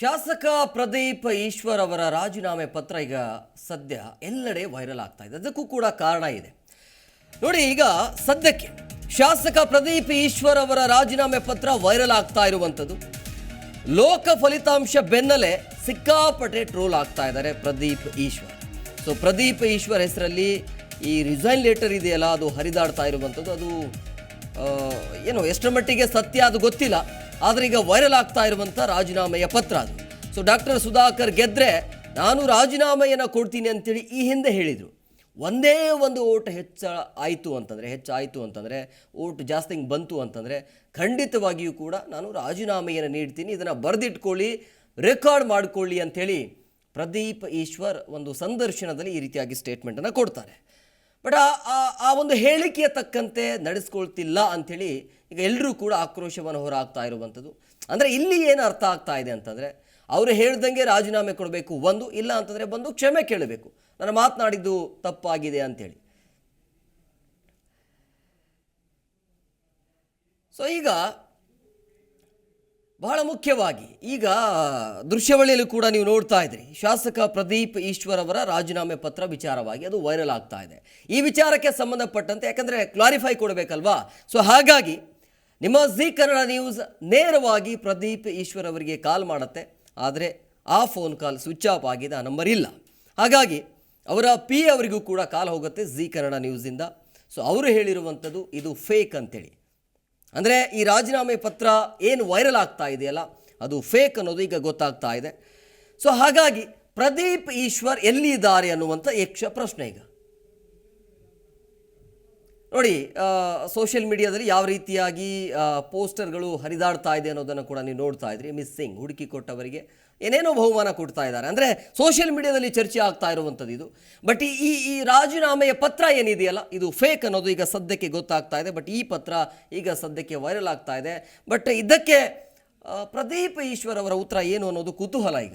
ಶಾಸಕ ಪ್ರದೀಪ್ ಈಶ್ವರ್ ಅವರ ರಾಜೀನಾಮೆ ಪತ್ರ ಈಗ ಸದ್ಯ ಎಲ್ಲೆಡೆ ವೈರಲ್ ಆಗ್ತಾ ಇದೆ. ಅದಕ್ಕೂ ಕೂಡ ಕಾರಣ ಇದೆ. ನೋಡಿ, ಈಗ ಸದ್ಯಕ್ಕೆ ಶಾಸಕ ಪ್ರದೀಪ್ ಈಶ್ವರ್ ಅವರ ರಾಜೀನಾಮೆ ಪತ್ರ ವೈರಲ್ ಆಗ್ತಾ ಇರುವಂಥದ್ದು. ಲೋಕ ಫಲಿತಾಂಶ ಬೆನ್ನಲ್ಲೇ ಸಿಕ್ಕಾಪಟ್ಟೆ ಟ್ರೋಲ್ ಆಗ್ತಾ ಇದ್ದಾರೆ ಪ್ರದೀಪ್ ಈಶ್ವರ್. ಸೊ ಪ್ರದೀಪ್ ಈಶ್ವರ್ ಹೆಸರಲ್ಲಿ ಈ ರಿಸೈನ್ ಲೆಟರ್ ಇದೆಯಲ್ಲ, ಅದು ಹರಿದಾಡ್ತಾ ಇರುವಂಥದ್ದು. ಅದು ಏನು, ಎಷ್ಟರ ಮಟ್ಟಿಗೆ ಸತ್ಯ ಅದು ಗೊತ್ತಿಲ್ಲ. ಆದರೆ ಈಗ ವೈರಲ್ ಆಗ್ತಾ ಇರುವಂಥ ರಾಜೀನಾಮೆಯ ಪತ್ರ ಅದು. ಸೊ ಡಾಕ್ಟರ್ ಸುಧಾಕರ್ ಗೆದ್ದರೆ ನಾನು ರಾಜೀನಾಮೆಯನ್ನು ಕೊಡ್ತೀನಿ ಅಂತೇಳಿ ಈ ಹಿಂದೆ ಹೇಳಿದರು. ಒಂದೇ ಒಂದು ಓಟ್ ಹೆಚ್ಚ ಆಯಿತು ಅಂತಂದರೆ ಹೆಚ್ಚಾಯಿತು ಅಂತಂದರೆ, ಓಟ್ ಜಾಸ್ತಿ ಹಿಂಗೆ ಬಂತು ಅಂತಂದರೆ ಖಂಡಿತವಾಗಿಯೂ ಕೂಡ ನಾನು ರಾಜೀನಾಮೆಯನ್ನು ನೀಡ್ತೀನಿ, ಇದನ್ನು ಬರೆದಿಟ್ಕೊಳ್ಳಿ, ರೆಕಾರ್ಡ್ ಮಾಡಿಕೊಳ್ಳಿ ಅಂಥೇಳಿ ಪ್ರದೀಪ್ ಈಶ್ವರ್ ಒಂದು ಸಂದರ್ಶನದಲ್ಲಿ ಈ ರೀತಿಯಾಗಿ ಸ್ಟೇಟ್ಮೆಂಟನ್ನು ಕೊಡ್ತಾರೆ. ಬಟ್ ಆ, ಆ- ಒಂದು ಹೇಳಿಕೆಯ ತಕ್ಕಂತೆ ನಡೆಸ್ಕೊಳ್ತಿಲ್ಲ ಅಂಥೇಳಿ ಈಗ ಎಲ್ಲರೂ ಕೂಡ ಆಕ್ರೋಶವನ್ನು ಹೊರಹಾಕ್ತಾ ಇರುವಂಥದ್ದು. ಅಂದರೆ ಇಲ್ಲಿ ಏನು ಅರ್ಥ ಆಗ್ತಾ ಇದೆ ಅಂತಂದರೆ, ಅವರು ಹೇಳ್ದಂಗೆ ರಾಜೀನಾಮೆ ಕೊಡಬೇಕು, ಒಂದು, ಇಲ್ಲ ಅಂತಂದರೆ ಬಂದು ಕ್ಷಮೆ ಕೇಳಬೇಕು. ನಾನು ಮಾತನಾಡಿದ್ದು ತಪ್ಪಾಗಿದೆ ಅಂತೇಳಿ. ಸೊ ಈಗ ಬಹಳ ಮುಖ್ಯವಾಗಿ, ಈಗ ದೃಶ್ಯವಳಿಯಲ್ಲಿ ಕೂಡ ನೀವು ನೋಡ್ತಾ ಇದ್ರಿ, ಶಾಸಕ ಪ್ರದೀಪ್ ಈಶ್ವರ್ ಅವರ ರಾಜೀನಾಮೆ ಪತ್ರ ವಿಚಾರವಾಗಿ ಅದು ವೈರಲ್ ಆಗ್ತಾ ಇದೆ. ಈ ವಿಚಾರಕ್ಕೆ ಸಂಬಂಧಪಟ್ಟಂತೆ, ಯಾಕಂದರೆ ಕ್ಲಾರಿಫೈ ಕೊಡಬೇಕಲ್ವಾ? ಸೊ ಹಾಗಾಗಿ ನಿಮ್ಮ ಜಿ ಕನ್ನಡ ನ್ಯೂಸ್ ನೇರವಾಗಿ ಪ್ರದೀಪ್ ಈಶ್ವರ್ ಅವರಿಗೆ ಕಾಲ್ ಮಾಡುತ್ತೆ. ಆದರೆ ಆ ಫೋನ್ ಕಾಲ್ ಸ್ವಿಚ್ ಆಫ್ ಆಗಿದೆ ಆ ನಂಬರ್ ಇಲ್ಲ. ಹಾಗಾಗಿ ಅವರ ಪಿ ಅವರಿಗೂ ಕೂಡ ಕಾಲ್ ಹೋಗುತ್ತೆ ಜಿ ಕನ್ನಡ ನ್ಯೂಸಿಂದ ಸೊ ಅವರು ಹೇಳಿರುವಂಥದ್ದು ಇದು ಫೇಕ್ ಅಂತೇಳಿ. ಅಂದರೆ ಈ ರಾಜೀನಾಮೆ ಪತ್ರ ಏನು ವೈರಲ್ ಆಗ್ತಾ ಇದೆಯಲ್ಲ, ಅದು ಫೇಕ್ ಅನ್ನೋದು ಈಗ ಗೊತ್ತಾಗ್ತಾ ಇದೆ. ಸೊ ಹಾಗಾಗಿ ಪ್ರದೀಪ್ ಈಶ್ವರ್ ಎಲ್ಲಿದ್ದಾರೆ ಅನ್ನುವಂಥ ಯಕ್ಷ ಪ್ರಶ್ನೆ ಈಗ. ನೋಡಿ ಸೋಷಿಯಲ್ ಮೀಡಿಯಾದಲ್ಲಿ ಯಾವ ರೀತಿಯಾಗಿ ಪೋಸ್ಟರ್ಗಳು ಹರಿದಾಡ್ತಾ ಇದೆ ಅನ್ನೋದನ್ನು ಕೂಡ ನೀವು ನೋಡ್ತಾ ಇದ್ರಿ. ಮಿಸ್ಸಿಂಗ್ ಹುಡುಕಿ ಕೊಟ್ಟವರಿಗೆ ಏನೇನೋ ಬಹುಮಾನ ಕೊಡ್ತಾ ಇದ್ದಾರೆ. ಅಂದರೆ ಸೋಷಿಯಲ್ ಮೀಡಿಯಾದಲ್ಲಿ ಚರ್ಚೆ ಆಗ್ತಾ ಇರುವಂಥದ್ದು ಇದು. ಬಟ್ ಈ, ಈ- ರಾಜೀನಾಮೆಯ ಪತ್ರ ಏನಿದೆಯಲ್ಲ, ಇದು ಫೇಕ್ ಅನ್ನೋದು ಈಗ ಸದ್ಯಕ್ಕೆ ಗೊತ್ತಾಗ್ತಾ ಇದೆ. ಬಟ್ ಈ ಪತ್ರ ಈಗ ಸದ್ಯಕ್ಕೆ ವೈರಲ್ ಆಗ್ತಾ ಇದೆ. ಬಟ್ ಇದಕ್ಕೆ ಪ್ರದೀಪ್ ಈಶ್ವರ್ ಅವರ ಉತ್ತರ ಏನು ಅನ್ನೋದು ಕುತೂಹಲ ಈಗ.